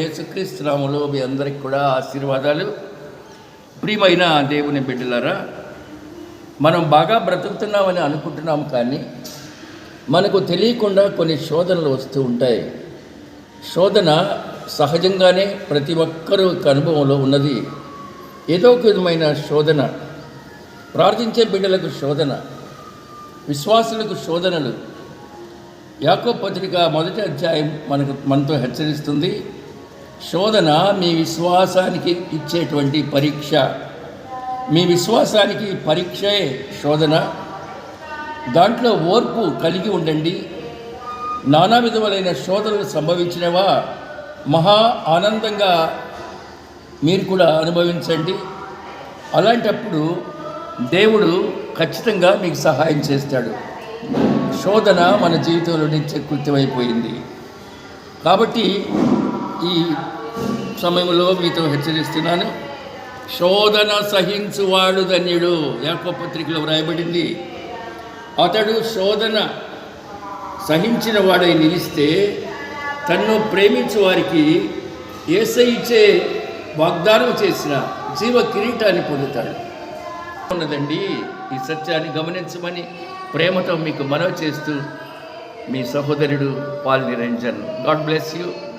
యేసుక్రీస్తునామలో మీ అందరికి కూడా ఆశీర్వాదాలు. ప్రియమైన దేవుని బిడ్డలారా మనం బాగా బ్రతుకుతున్నామని అనుకుంటున్నాం కానీ మనకు తెలియకుండా కొన్ని శోధనలు వస్తూ ఉంటాయి. శోధన సహజంగానే ప్రతి ఒక్కరూ అనుభవంలో ఉన్నది. ఏదో ఒక విధమైన శోధన ప్రార్థించే బిడ్డలకు శోధన విశ్వాసులకు శోధనలు. యాకో పత్రిక మొదటి అధ్యాయం మనకు మనతో హెచ్చరిస్తుంది. శోధన మీ విశ్వాసానికి ఇచ్చేటువంటి పరీక్ష. మీ విశ్వాసానికి పరీక్షే శోధన. దాంట్లో ఓర్పు కలిగి ఉండండి. నానా విధములైన శోధనలు సంభవించినవా? మహా ఆనందంగా మీరు కూడా అనుభవించండి. అలాంటప్పుడు దేవుడు ఖచ్చితంగా మీకు సహాయం చేస్తాడు. శోధన మన జీవితంలో నిత్యకృత్యమైపోయింది కాబట్టి ఈ సమయంలో మీతో హెచ్చరిస్తున్నాను. శోధన సహించువాడు ధన్యుడు యాకో పత్రికలో వ్రాయబడింది. అతడు శోధన సహించిన వాడై నిలిస్తే తన్ను ప్రేమించు వారికి ఏసై ఇచ్చే వాగ్దానం చేసిన జీవ కిరీటాన్ని పొందుతాడు. ఉన్నదండి ఈ సత్యాన్ని గమనించమని ప్రేమతో మీకు మనవి చేస్తూ మీ సహోదరుడు Paul Niranjan. God bless you.